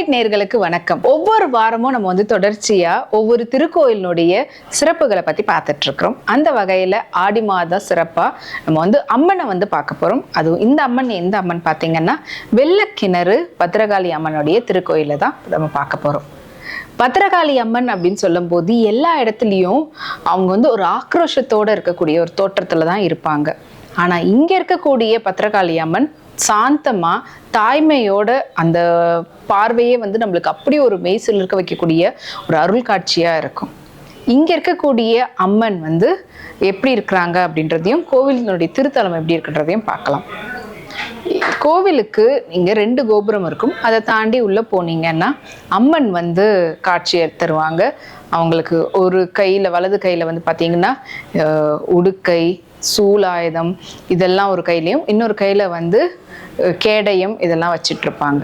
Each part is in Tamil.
ஸ்பாட்லைட் நேர்களுக்கு வணக்கம். ஒவ்வொரு வாரமும் நம்ம வந்து தொடர்ச்சியா ஒவ்வொரு திருக்கோயிலினுடைய சிறப்புகளை பத்தி பார்த்துட்டு இருக்கிறோம். அந்த வகையில ஆடி மாத சிறப்பா நம்ம வந்து அம்மனை வந்து பார்க்க போறோம். அதுவும் இந்த அம்மன் எந்த அம்மன் பார்த்தீங்கன்னா வெள்ளக்கிணறு பத்திரகாளி அம்மனுடைய திருக்கோயில தான் நம்ம பார்க்க போறோம். பத்திரகாளி அம்மன் அப்படின்னு சொல்லும்போது எல்லா இடத்துலையும் அவங்க வந்து ஒரு ஆக்ரோஷத்தோட இருக்கக்கூடிய ஒரு தோற்றத்துல தான் இருப்பாங்க. ஆனா இங்க இருக்கக்கூடிய பத்திரகாளி அம்மன் சாந்தமாக தாய்மையோட அந்த பார்வையே வந்து நம்மளுக்கு அப்படி ஒரு மெய்சில் இருக்க வைக்கக்கூடிய ஒரு அருள் காட்சியாக இருக்கும். இங்கே இருக்கக்கூடிய அம்மன் வந்து எப்படி இருக்கிறாங்க அப்படின்றதையும் கோவிலினுடைய திருத்தலம் எப்படி இருக்குன்றதையும் பார்க்கலாம். கோவிலுக்கு இங்கே ரெண்டு கோபுரம் இருக்கும். அதை தாண்டி உள்ளே போனீங்கன்னா அம்மன் வந்து காட்சி தருவாங்க. அவங்களுக்கு ஒரு கையில் வலது கையில் வந்து பார்த்தீங்கன்னா உடுக்கை சூலாயுதம் இதெல்லாம் ஒரு கையிலையும் இன்னொரு கையில் வந்து கேடயம் இதெல்லாம் வச்சிட்ருப்பாங்க.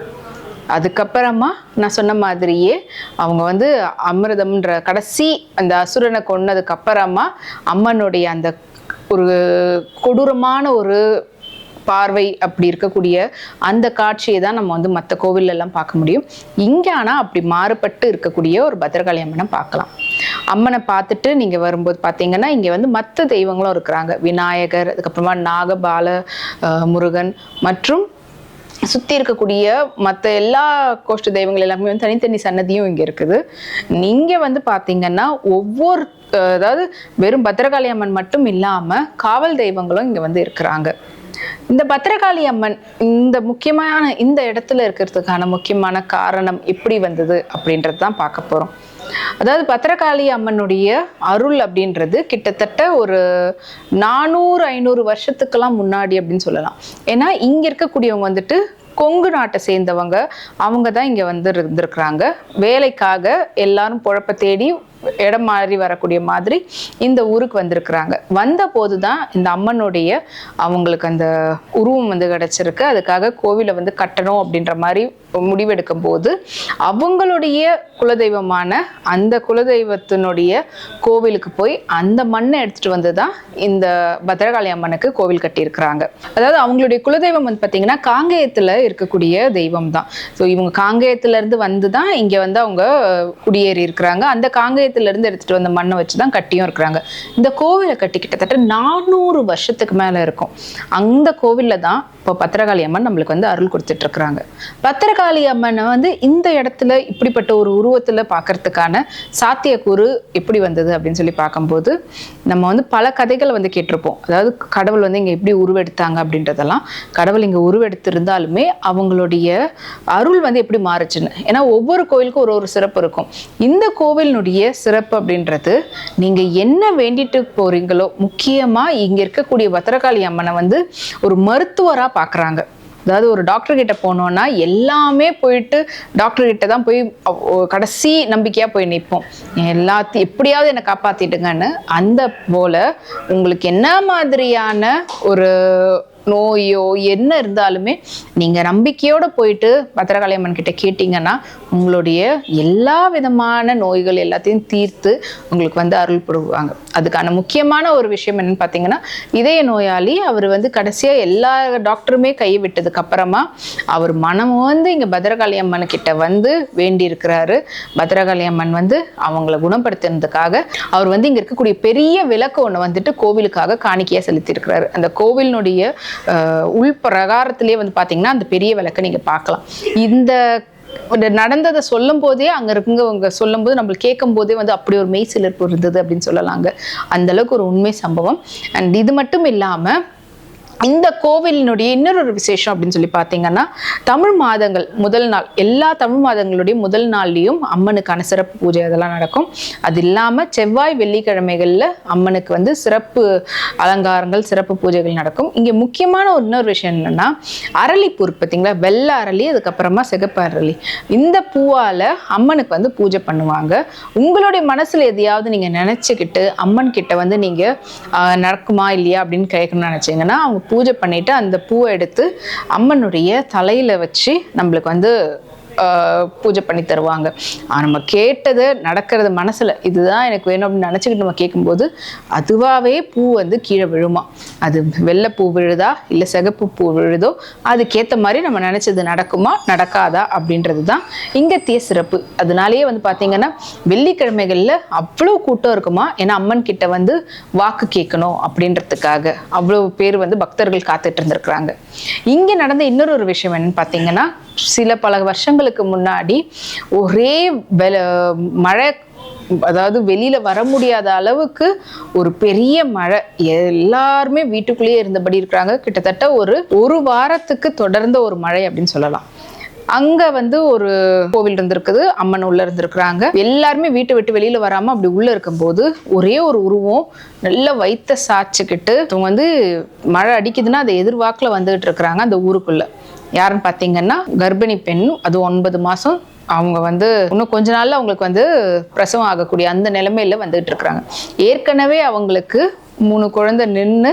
அதுக்கப்புறமா நான் சொன்ன மாதிரியே அவங்க வந்து அமிர்தம்ன்ற கடைசி அந்த அசுரனை கொன்னதுக்கு அப்புறமா அம்மனுடைய அந்த ஒரு கொடூரமான ஒரு பார்வை அப்படி இருக்கக்கூடிய அந்த காட்சியை தான் நம்ம வந்து மற்ற கோவில்ல பார்க்க முடியும். இங்கே ஆனால் அப்படி மாறுபட்டு இருக்கக்கூடிய ஒரு பத்திரகாளி அம்மனை பார்க்கலாம். அம்மனை பார்த்துட்டு நீங்கள் வரும்போது பார்த்தீங்கன்னா இங்கே வந்து மற்ற தெய்வங்களும் இருக்கிறாங்க. விநாயகர் அதுக்கப்புறமா நாகபால முருகன் மற்றும் சுற்றி இருக்கக்கூடிய மற்ற எல்லா கோஷ்ட தெய்வங்கள் எல்லாமே வந்து தனித்தனி சன்னதியும் இங்கே இருக்குது. நீங்கள் வந்து பார்த்தீங்கன்னா ஒவ்வொரு அதாவது வெறும் பத்திரகாளி அம்மன் மட்டும் இல்லாமல் காவல் தெய்வங்களும் இங்கே வந்து இருக்கிறாங்க. இந்த பத்திரகாளி அம்மன் இந்த முக்கியமான இந்த இடத்துல இருக்கிறதுக்கான முக்கியமான காரணம் எப்படி வந்தது அப்படின்றது தான் பார்க்க போகிறோம் அதாவது பத்திரகாளி அம்மனுடைய அருள் அப்படின்றது கிட்டத்தட்ட ஒரு நானூறு ஐநூறு வருஷத்துக்கெல்லாம் முன்னாடி அப்படின்னு சொல்லலாம். ஏன்னா இங்கே இருக்கக்கூடியவங்க வந்துட்டு கொங்கு நாட்டை சேர்ந்தவங்க. அவங்க தான் இங்கே வந்து இருந்திருக்கிறாங்க. வேலைக்காக எல்லாரும் பொழப்ப தேடி இடம் மாறி வரக்கூடிய மாதிரி இந்த ஊருக்கு வந்திருக்கிறாங்க. வந்த போது தான் இந்த அம்மனுடைய அவங்களுக்கு அந்த உருவம் வந்து கிடைச்சிருக்கு. அதுக்காக கோவிலை வந்து கட்டணும் அப்படின்ற மாதிரி முடிவெடுக்கும் போது அவங்களுடைய குலதெய்வமான அந்த குலதெய்வத்தினுடைய கோவிலுக்கு போய் அந்த மண்ணை எடுத்துட்டு வந்து தான் இந்த பத்ரகாளி அம்மனுக்கு கோவில் கட்டியிருக்கிறாங்க. அதாவது அவங்களுடைய குலதெய்வம் வந்து பார்த்தீங்கன்னா காங்கேயத்தில் இருக்கக்கூடிய தெய்வம் தான் ஸோ இவங்க காங்கேயத்திலேருந்து வந்து தான் இங்கே வந்து அவங்க குடியேறி இருக்கிறாங்க அந்த காங்கேயத்துல இருந்து எடுத்துட்டு வந்த மண்ணை வச்சு தான் கட்டியும் இருக்கிறாங்க. இந்த கோவிலை கட்டி கிட்டத்தட்ட நானூறு வருஷத்துக்கு மேலே இருக்கும். அந்த கோவிலில் தான் இப்போ பத்திரகாளி அம்மன் நம்மளுக்கு வந்து அருள் கொடுத்துட்டு இருக்கிறாங்க. பத்திரகாளி அம்மனை வந்து இந்த இடத்துல இப்படிப்பட்ட ஒரு உருவத்தில் பார்க்கறதுக்கான சாத்தியக்கூறு எப்படி வந்தது அப்படின்னு சொல்லி பார்க்கும்போது நம்ம வந்து பல கதைகளை வந்து கேட்டிருப்போம். அதாவது கடவுள் வந்து இங்கே எப்படி உருவெடுத்தாங்க அப்படின்றதெல்லாம். கடவுள் இங்கே உருவெடுத்திருந்தாலுமே அவங்களுடைய அருள் வந்து எப்படி மாறுச்சுன்னு. ஏன்னா ஒவ்வொரு கோயிலுக்கும் ஒரு ஒரு சிறப்பு இருக்கும். இந்த கோவிலினுடைய சிறப்பு அப்படின்றது. நீங்கள் என்ன வேண்டிட்டு போகிறீங்களோ முக்கியமாக இங்கே இருக்கக்கூடிய பத்திரகாளி அம்மனை வந்து ஒரு மருத்துவராக பார்க்குறாங்க அதாவது ஒரு டாக்டர் கிட்ட போனோம்னா எல்லாமே போயிட்டு டாக்டர் கிட்ட தான் போய் கடைசி நம்பிக்கையாக போய் நிற்போம் எல்லாத்தையும் எப்படியாவது என்னை காப்பாற்றிட்டுங்கன்னு அந்த போல் உங்களுக்கு என்ன மாதிரியான ஒரு நோயோ என்ன இருந்தாலுமே நீங்கள் நம்பிக்கையோடு போயிட்டு பத்திரகாளி அம்மன் கிட்ட கேட்டிங்கன்னா உங்களுடைய எல்லா விதமான நோய்கள் எல்லாத்தையும் தீர்த்து உங்களுக்கு வந்து அருள் புரிவாங்க. அதுக்கான முக்கியமான ஒரு விஷயம் என்னன்னு பார்த்தீங்கன்னா இதய நோயாளி அவர் வந்து கடைசியாக எல்லா டாக்டருமே கை விட்டதுக்கு அப்புறமா அவர் மனம் வந்து இங்கே பத்ரகாளி அம்மன் கிட்ட வந்து வேண்டி இருக்கிறாரு பத்ரகாளி அம்மன் வந்து அவங்கள குணப்படுத்தினதுக்காக அவர் வந்து இங்கே இருக்கக்கூடிய பெரிய விளக்கு ஒன்று வந்துட்டு கோவிலுக்காக காணிக்கையாக செலுத்தியிருக்கிறாரு. அந்த கோவிலினுடைய உள் பிரகாரத்திலே வந்து பார்த்தீங்கன்னா அந்த பெரிய விளக்கை நீங்கள் பார்க்கலாம். இந்த நடந்ததை சொல்லும் போதே அங்க இருக்கவங்க சொல்லும் போது நம்மளுக்கு கேட்கும் போதே வந்து அப்படி ஒரு மெய் சிலிர்ப்பு இருந்தது அப்படின்னு சொல்லலாங்க. அந்த அளவுக்கு ஒரு உண்மை சம்பவம். அண்ட் இது மட்டும் இல்லாம இந்த கோவிலினுடைய இன்னொரு ஒரு விசேஷம் அப்படின்னு சொல்லி பார்த்தீங்கன்னா தமிழ் மாதங்கள் முதல் நாள் எல்லா தமிழ் மாதங்களுடைய முதல் நாள்லேயும் அம்மனுக்கான சிறப்பு பூஜை அதெல்லாம் நடக்கும். அது இல்லாமல் செவ்வாய் வெள்ளிக்கிழமைகளில் அம்மனுக்கு வந்து சிறப்பு அலங்காரங்கள் சிறப்பு பூஜைகள் நடக்கும். இங்கே முக்கியமான ஒரு இன்னொரு விஷயம் என்னென்னா அரளிப்பூர் பார்த்தீங்களா வெள்ளை அரளி அதுக்கப்புறமா சிகப்பு அரளி. இந்த பூவால் அம்மனுக்கு வந்து பூஜை பண்ணுவாங்க. உங்களுடைய மனசில் எதையாவது நீங்கள் நினச்சிக்கிட்டு அம்மன் கிட்ட வந்து நீங்கள் நடக்குமா இல்லையா அப்படின்னு கேட்கணும்னு நினச்சிங்கன்னா அவங்க பூஜை பண்ணிட்டு அந்த பூவை எடுத்து அம்மனுடைய தலையில வச்சு நம்மளுக்கு வந்து பூஜை பண்ணி தருவாங்க. நம்ம கேட்டது நடக்கிறது மனசில் இதுதான் எனக்கு வேணும் அப்படின்னு நினச்சிக்கிட்டு நம்ம கேட்கும்போது அதுவாகவே பூ வந்து கீழே விழுமா? அது வெள்ளை பூ விழுதா? இல்லை சிகப்பு பூ விழுதோ? அதுக்கேற்ற மாதிரி நம்ம நினச்சது நடக்குமா? நடக்காதா? அப்படின்றது தான் இங்கத்திய சிறப்பு. அதனாலேயே வந்து பார்த்தீங்கன்னா வெள்ளிக்கிழமைகளில் அவ்வளோ கூட்டம் இருக்குமா? ஏன்னா அம்மன் கிட்ட வந்து வாக்கு கேட்கணும் அப்படின்றதுக்காக அவ்வளோ பேர் வந்து பக்தர்கள் காத்துட்டு இருந்திருக்கிறாங்க. இங்கே நடந்த இன்னொரு ஒரு விஷயம் என்னன்னு பார்த்தீங்கன்னா சில பல வருஷங்கள் நாட்களுக்கு முன்னாடி ஒரே வெல மழை அதாவது வெளியில வர முடியாத அளவுக்கு ஒரு பெரிய மழை. எல்லாருமே வீட்டுக்குள்ளேயே இருந்தபடி இருக்கிறாங்க. கிட்டத்தட்ட ஒரு ஒரு வாரத்துக்கு தொடர்ந்த ஒரு மழை அப்படின்னு சொல்லலாம். அங்க வந்து ஒரு கோவில் இருந்திருக்குது அம்மன் உள்ள இருந்திருக்கிறாங்க. எல்லாருமே வீட்டை விட்டு வெளியில வராம அப்படி உள்ள இருக்கும்போது ஒரே ஒரு உருவம் நல்ல வைத்த சாச்சுக்கிட்டு வந்து மழை அடிக்குதுன்னா அதை எதிர்வாக்கில் வந்துகிட்டு இருக்கிறாங்க அந்த ஊருக்குள்ள. யாருன்னு பார்த்தீங்கன்னா கர்ப்பிணி பெண் அது ஒன்பது மாதம் அவங்க வந்து இன்னும் கொஞ்ச நாள்ல அவங்களுக்கு வந்து பிரசவம் ஆகக்கூடிய அந்த நிலைமையில வந்துகிட்டு இருக்கிறாங்க. ஏற்கனவே அவங்களுக்கு மூணு குழந்தை நின்று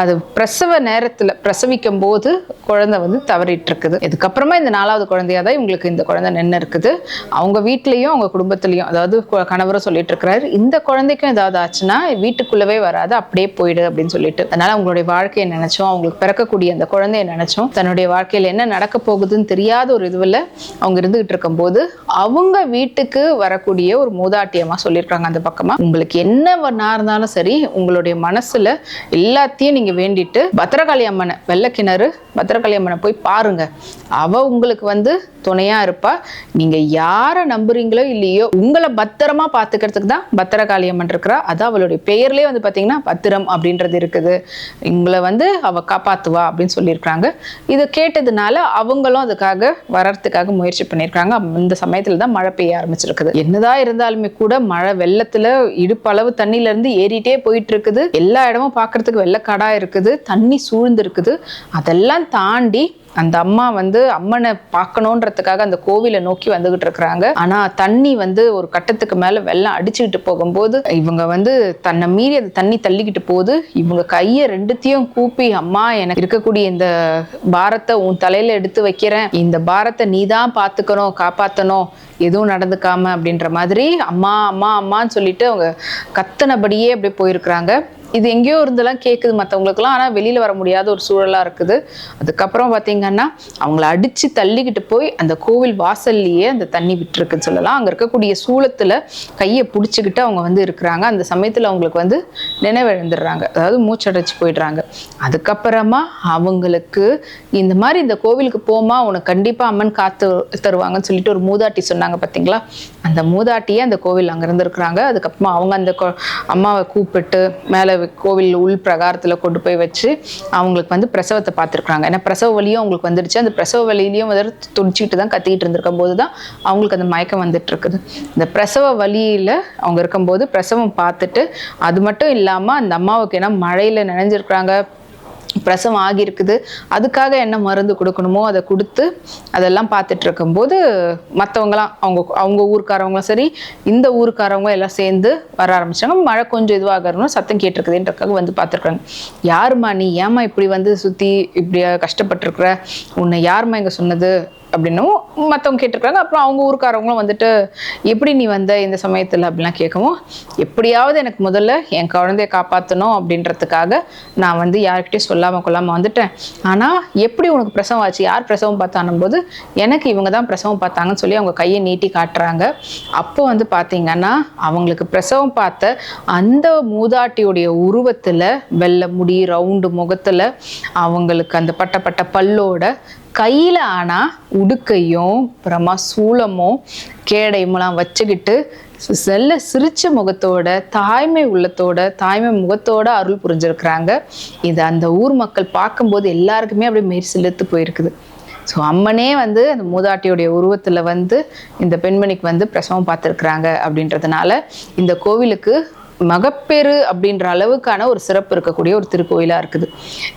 அது பிரசவ நேரத்தில் பிரசவிக்கும் போது குழந்தை வந்து தவறிட்டு இருக்குது இதுக்கப்புறமா இந்த நாலாவது குழந்தையா தான் இவங்களுக்கு இந்த குழந்தை நின்று இருக்குது. அவங்க வீட்லேயும் அவங்க குடும்பத்துலேயும் அதாவது கணவரும் சொல்லிட்டு இருக்கிறாரு இந்த குழந்தைக்கும் ஏதாவது ஆச்சுன்னா வீட்டுக்குள்ளவே வராது அப்படியே போயிடு அப்படின்னு சொல்லிட்டு. அதனால அவங்களுடைய வாழ்க்கையை நினைச்சோம் அவங்களுக்கு பிறக்கக்கூடிய அந்த குழந்தைய நினைச்சோம். தன்னுடைய வாழ்க்கையில் என்ன நடக்க போகுதுன்னு தெரியாத ஒரு இதுவில் அவங்க இருந்துகிட்டு இருக்கும்போது அவங்க வீட்டுக்கு வரக்கூடிய ஒரு மூதாட்டியமாக சொல்லியிருக்காங்க அந்த பக்கமாக உங்களுக்கு என்ன இருந்தாலும் சரி உங்களுடைய மனசில் எல்லாத்தையும் நீங்கள் வேண்டிட்டு பத்திரகாளி அம்மனை வெள்ளக்கிணறு பத்திரகாளி அம்மனை போய் பாருங்க. அவ உங்களுக்கு வந்து துணையாக இருப்பா. நீங்கள் யாரை நம்புறீங்களோ இல்லையோ உங்களை பத்திரமா பார்த்துக்கிறதுக்கு தான் பத்திரகாளி அம்மன் இருக்கிறா. அது அவளுடைய பெயர்லேயே வந்து பார்த்தீங்கன்னா பத்திரம் அப்படின்றது இருக்குது. உங்களை வந்து அவள் காப்பாற்றுவா அப்படின்னு சொல்லியிருக்காங்க இதை கேட்டதுனால அவங்களும் அதுக்காக வர்றதுக்காக முயற்சி பண்ணியிருக்காங்க இந்த சமயத்தில் தான் மழை பெய்ய ஆரம்பிச்சிருக்குது. என்னதான் இருந்தாலுமே கூட மழை வெள்ளத்தில் இடுப்பளவு தண்ணியிலேருந்து ஏறிட்டே போயிட்டு இருக்குது. எல்லா இடமும் பார்க்கறதுக்கு வெள்ளக்காடாக இருக்குது தண்ணி சூழ்ந்துருக்குது. அதெல்லாம் தாண்டி அந்த அம்மா வந்து அம்மனை பார்க்கணுன்றதுக்காக அந்த கோவிலை நோக்கி வந்துகிட்டு இருக்கிறாங்க. ஆனா தண்ணி வந்து ஒரு கட்டத்துக்கு மேல வெள்ளம் அடிச்சுக்கிட்டு போகும்போது இவங்க வந்து தன்னை மீறி அந்த தண்ணி தள்ளிக்கிட்டு போகுது. இவங்க கையை ரெண்டுத்தையும் கூப்பி அம்மா எனக்கு இருக்கக்கூடிய இந்த பாரத்தை உன் தலையில எடுத்து வைக்கிறேன். இந்த பாரத்தை நீ தான் பார்த்துக்கணும் காப்பாற்றணும் எதுவும் நடந்துக்காம அப்படின்ற மாதிரி அம்மா அம்மா அம்மான்னு சொல்லிட்டு அவங்க கத்தனபடியே அப்படியே போயிருக்கிறாங்க. இது எங்கேயோ இருந்தெல்லாம் கேட்குது மற்றவங்களுக்குலாம் ஆனால் வெளியில் வர முடியாத ஒரு சூழலாக இருக்குது. அதுக்கப்புறம் பார்த்தீங்கன்னா அவங்கள அடித்து தள்ளிக்கிட்டு போய் அந்த கோவில் வாசல்லையே அந்த தண்ணி விட்டுருக்குன்னு சொல்லலாம். அங்கே இருக்கக்கூடிய சூளத்தில் கையை பிடிச்சிக்கிட்டு அவங்க வந்து இருக்கிறாங்க. அந்த சமயத்தில் அவங்களுக்கு வந்து நினைவிழந்துடுறாங்க. அதாவது மூச்சடைச்சு போயிடுறாங்க. அதுக்கப்புறமா அவங்களுக்கு இந்த மாதிரி இந்த கோவிலுக்கு போமா உனக்கு கண்டிப்பாக அம்மன் காத்து தருவாங்கன்னு சொல்லிட்டு ஒரு மூதாட்டி சொன்னாங்க பார்த்தீங்களா அந்த மூதாட்டியே அந்த கோவில் அங்கே இருந்துருக்குறாங்க அதுக்கப்புறமா அவங்க அந்த அம்மாவை கூப்பிட்டு மேலே கோவில் உள் பிரகாரத்தில் கொண்டு போய் வச்சு அவங்களுக்கு வந்து பிரசவத்தை பார்த்துருக்குறாங்க. ஏன்னா பிரசவ வலியும் அவங்களுக்கு வந்துடுச்சு அந்த பிரசவ வலியிலையும் வந்து துடிச்சிட்டு தான் கத்திக்கிட்டு இருந்திருக்கும் போது தான் அவங்களுக்கு அந்த மயக்கம் வந்துட்டு இருக்குது இந்த பிரசவ வலியில் அவங்க இருக்கும்போது பிரசவம் பார்த்துட்டு அது மட்டும் இல்லாமல் அந்த அம்மாவுக்கு ஏன்னா மழையில் நினைஞ்சிருக்கிறாங்க. பிரசவம் ஆகியிருக்குது அதுக்காக என்ன மருந்து கொடுக்கணுமோ அதை கொடுத்து அதெல்லாம் பார்த்துட்டு இருக்கும்போது மற்றவங்களாம் அவங்க அவங்க ஊருக்காரவங்களும் சரி இந்த ஊருக்காரவங்க எல்லாம் சேர்ந்து வர ஆரம்பிச்சாங்க. மழை கொஞ்சம் இதுவாகணும் சத்தம் கேட்டிருக்குதுன்றக்காக வந்து பார்த்துருக்காங்க யாரும்மா நீ ஏம்மா இப்படி வந்து சுற்றி இப்படி கஷ்டப்பட்டுருக்குற? உன்னை யாருமா இங்கே சொன்னது? அப்படின்னும் மற்றவங்க கேட்டிருக்காங்க அப்புறம் அவங்க ஊருக்காரவங்களும் வந்துட்டு எப்படி நீ வந்த இந்த சமயத்தில்? அப்படிலாம் கேட்கவும் எப்படியாவது எனக்கு முதல்ல என் குழந்தைய காப்பாற்றணும் அப்படின்றதுக்காக நான் வந்து யார்கிட்டையும் சொல்லாமல் கொள்ளாமல் வந்துட்டேன். ஆனால் எப்படி உனக்கு பிரசவம் ஆச்சு? யார் பிரசவம் பார்த்தானும் போது எனக்கு இவங்க தான் பிரசவம் பார்த்தாங்கன்னு சொல்லி அவங்க கையை நீட்டி காட்டுறாங்க. அப்போ வந்து பார்த்தீங்கன்னா அவங்களுக்கு பிரசவம் பார்த்த அந்த மூதாட்டியுடைய உருவத்தில் வெள்ளை முடி ரவுண்டு முகத்தில் அவங்களுக்கு அந்த பட்ட பட்ட பல்லோட கையில் ஆனால் உடுக்கையும் அப்புறமா சூளமும் கேடையுமெல்லாம் வச்சுக்கிட்டு செல்ல சிரிச்ச முகத்தோட தாய்மை உள்ளத்தோட தாய்மை முகத்தோட அருள் புரிஞ்சிருக்கிறாங்க. இது அந்த ஊர் மக்கள் பார்க்கும்போது எல்லாருக்குமே அப்படியே மெரி செலுத்து போயிருக்குது. ஸோ அம்மனே வந்து அந்த மூதாட்டியுடைய உருவத்தில் வந்து இந்த பெண்மணிக்கு வந்து பிரசவம் பார்த்துருக்குறாங்க அப்படின்றதுனால இந்த கோவிலுக்கு மகப்பேறு அப்படின்ற அளவுக்கான ஒரு சிறப்பு இருக்கக்கூடிய ஒரு திருக்கோயிலாக இருக்குது.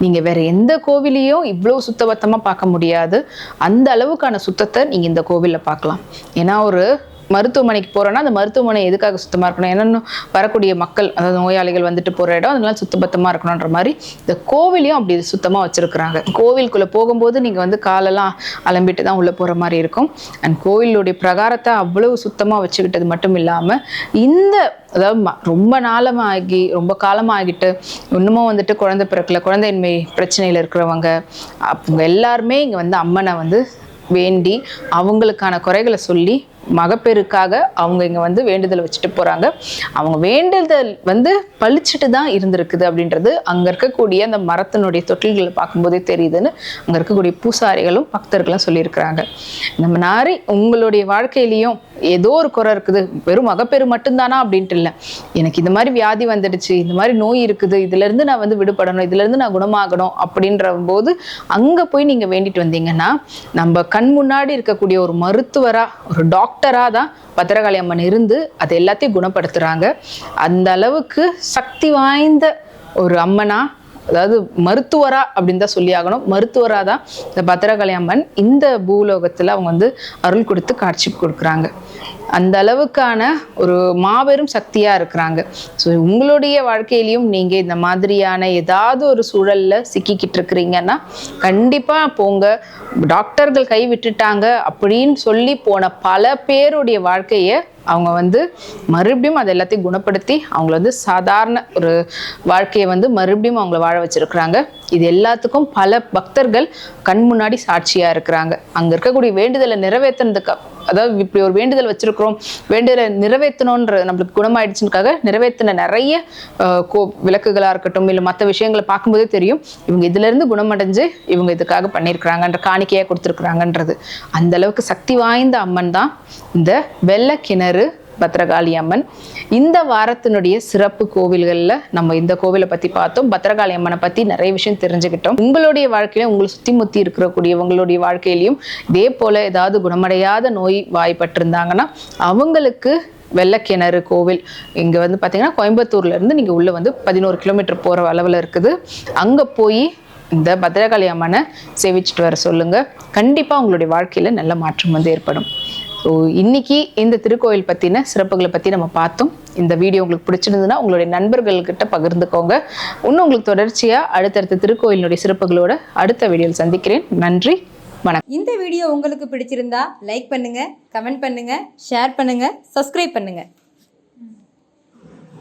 நீங்கள் வேற எந்த கோவிலையும் இவ்வளோ சுத்தபத்தமாக பார்க்க முடியாது. அந்த அளவுக்கான சுத்தத்தை நீங்கள் இந்த கோவிலில் பார்க்கலாம். ஏன்னா ஒரு மருத்துவமனைக்கு போகிறோன்னா அந்த மருத்துவமனை எதுக்காக சுத்தமாக இருக்கணும்? என்னென்னு வரக்கூடிய மக்கள் அதாவது நோயாளிகள் வந்துட்டு போகிற இடம் அதெல்லாம் சுத்தபத்தமாக இருக்கணுன்ற மாதிரி இந்த கோவிலையும் அப்படி சுத்தமாக வச்சுருக்குறாங்க. கோவிலுக்குள்ளே போகும்போது நீங்கள் வந்து காலெல்லாம் அலம்பிட்டு தான் உள்ளே போகிற மாதிரி இருக்கும். அண்ட் கோவிலுடைய பிரகாரத்தை அவ்வளவு சுத்தமாக வச்சுக்கிட்டது மட்டும் இல்லாமல் இந்த அதாவது ம- ரொம்ப நாளமாகி ரொம்ப காலமாகிட்டு இன்னமும் வந்துட்டு குழந்தை பிறக்கல குழந்தையின்மை பிரச்சனையில் இருக்கிறவங்க அவங்க எல்லாருமே இங்கே வந்து அம்மனை வந்து வேண்டி அவங்களுக்கான குறைகளை சொல்லி மகப்பேறுக்காக அவங்க இங்கே வந்து வேண்டுதல் வச்சுட்டு போகிறாங்க அவங்க வேண்டுதல் வந்து பளிச்சிட்டு தான் இருந்திருக்குது அப்படின்றது அங்கே இருக்கக்கூடிய அந்த மரத்தினுடைய தொட்டில்களை பார்க்கும்போதே தெரியுதுன்னு அங்கே இருக்கக்கூடிய பூசாரிகளும் பக்தர்களும் சொல்லியிருக்கிறாங்க. இந்த மாதிரி உங்களுடைய வாழ்க்கையிலையும் ஏதோ ஒரு குறை இருக்குது. வெறும் மகப்பேறு மட்டும்தானா அப்படின்ட்டு இல்லை. எனக்கு இந்த மாதிரி வியாதி வந்துடுச்சு இந்த மாதிரி நோய் இருக்குது இதுலேருந்து நான் வந்து விடுபடணும் இதுலேருந்து நான் குணமாகணும் அப்படின்ற போது அங்கே போய் நீங்கள் வேண்டிட்டு வந்தீங்கன்னா நம்ம கண் முன்னாடி இருக்கக்கூடிய ஒரு மருத்துவராக ஒரு டாக்டர் டாக்டராக தான் பத்திரகாளி அம்மன் இருந்து அது எல்லாத்தையும் குணப்படுத்துகிறாங்க அந்த அளவுக்கு சக்தி வாய்ந்த ஒரு அம்மனா அதாவது மருத்துவரா அப்படின்னு தான் சொல்லி ஆகணும். மருத்துவரா தான் இந்த பத்திரகாளி அம்மன் இந்த பூலோகத்தில் அவங்க வந்து அருள் கொடுத்து காட்சி கொடுக்குறாங்க. அந்த அளவுக்கான ஒரு மாபெரும் சக்தியாக இருக்கிறாங்க. ஸோ உங்களுடைய வாழ்க்கையிலையும் நீங்கள் இந்த மாதிரியான ஏதாவது ஒரு சூழலில் சிக்கிக்கிட்டு இருக்கிறீங்கன்னா கண்டிப்பாக போங்க. டாக்டர்கள் கை விட்டுட்டாங்க அப்படின்னு சொல்லி போன பல பேருடைய வாழ்க்கையை அவங்க வந்து மறுபடியும் அதை எல்லாத்தையும் குணப்படுத்தி அவங்கள வந்து சாதாரண ஒரு வாழ்க்கையை வந்து மறுபடியும் அவங்கள வாழ வச்சிருக்கிறாங்க. இது எல்லாத்துக்கும் பல பக்தர்கள் கண் முன்னாடி சாட்சியாக இருக்கிறாங்க. அங்கே இருக்கக்கூடிய வேண்டுதலை நிறைவேற்றினதுக்கு அதாவது இப்படி ஒரு வேண்டுதல் வச்சிருக்கிறோம் வேண்டுதலை நிறைவேற்றணுன்ற நம்மளுக்கு குணமாயிடுச்சுக்காக நிறைவேற்றின நிறைய கோ விளக்குகளாக இருக்கட்டும் இல்லை மற்ற விஷயங்களை பார்க்கும்போதே தெரியும் இவங்க இதுலேருந்து குணமடைஞ்சு இவங்க இதுக்காக பண்ணியிருக்கிறாங்கன்ற காணிக்கையாக கொடுத்துருக்குறாங்கன்றது. அந்த அளவுக்கு சக்தி வாய்ந்த அம்மன் தான் இந்த வெள்ளை கிணறு பத்ரகாளி அம்மன் இந்த வாரத்தினுடைய சிறப்பு கோவில்களில் நம்ம இந்த கோவிலை பற்றி பார்த்தோம். பத்ரகாளி அம்மனை பற்றி நிறைய விஷயம் தெரிஞ்சுக்கிட்டோம். உங்களுடைய வாழ்க்கையில உங்களை சுற்றி முத்தி இருக்கக்கூடிய உங்களுடைய வாழ்க்கையிலையும் இதே போல் ஏதாவது குணமடையாத நோய் வாய்ப்பட்டிருந்தாங்கன்னா அவங்களுக்கு வெள்ளக்கிணறு கோவில் இங்கே வந்து பார்த்தீங்கன்னா கோயம்புத்தூர்ல இருந்து நீங்கள் உள்ளே வந்து பதினோரு கிலோமீட்டர் போகிற அளவில் இருக்குது. அங்கே போய் இந்த பத்ரகாளி அம்மனை சேவிச்சுட்டு வர சொல்லுங்கள் கண்டிப்பாக உங்களுடைய வாழ்க்கையில் நல்ல மாற்றம் வந்து ஏற்படும். ஸோ இன்னைக்கு இந்த திருக்கோயில் பற்றின சிறப்புகளை பற்றி நம்ம பார்த்தோம். இந்த வீடியோ உங்களுக்கு பிடிச்சிருந்ததுன்னா உங்களுடைய நண்பர்கள்கிட்ட பகிர்ந்துக்கோங்க. இன்னும் உங்களுக்கு தொடர்ச்சியாக அடுத்தடுத்த திருக்கோயிலினுடைய சிறப்புகளோட அடுத்த வீடியோவில் சந்திக்கிறேன். நன்றி வணக்கம். இந்த வீடியோ உங்களுக்கு பிடிச்சிருந்தா லைக் பண்ணுங்க கமெண்ட் பண்ணுங்க ஷேர் பண்ணுங்க சப்ஸ்கிரைப் பண்ணுங்க.